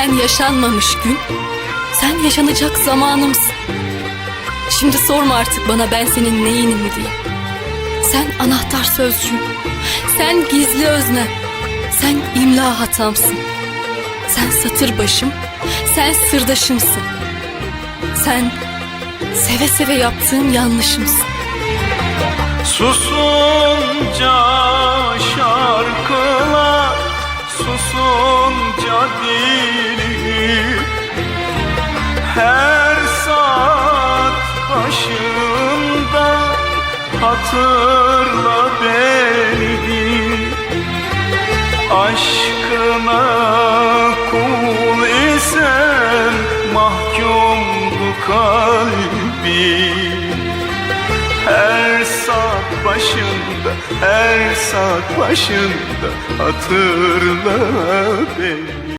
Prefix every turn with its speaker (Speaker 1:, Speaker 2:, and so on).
Speaker 1: Sen yaşanmamış gün, sen yaşanacak zamanımsın. Şimdi sorma artık bana ben senin neyinim diye. Sen anahtar sözcüğüm, sen gizli öznem, sen imla hatamsın. Sen satır başım, sen sırdaşımsın. Sen seve seve yaptığım yanlışımsın.
Speaker 2: Susunca şarkılar Susunca Her saat başında Hatırla beni Aşkına kul isem Mahkumdu kalbim her saat başında, her saat başında hatırla beni.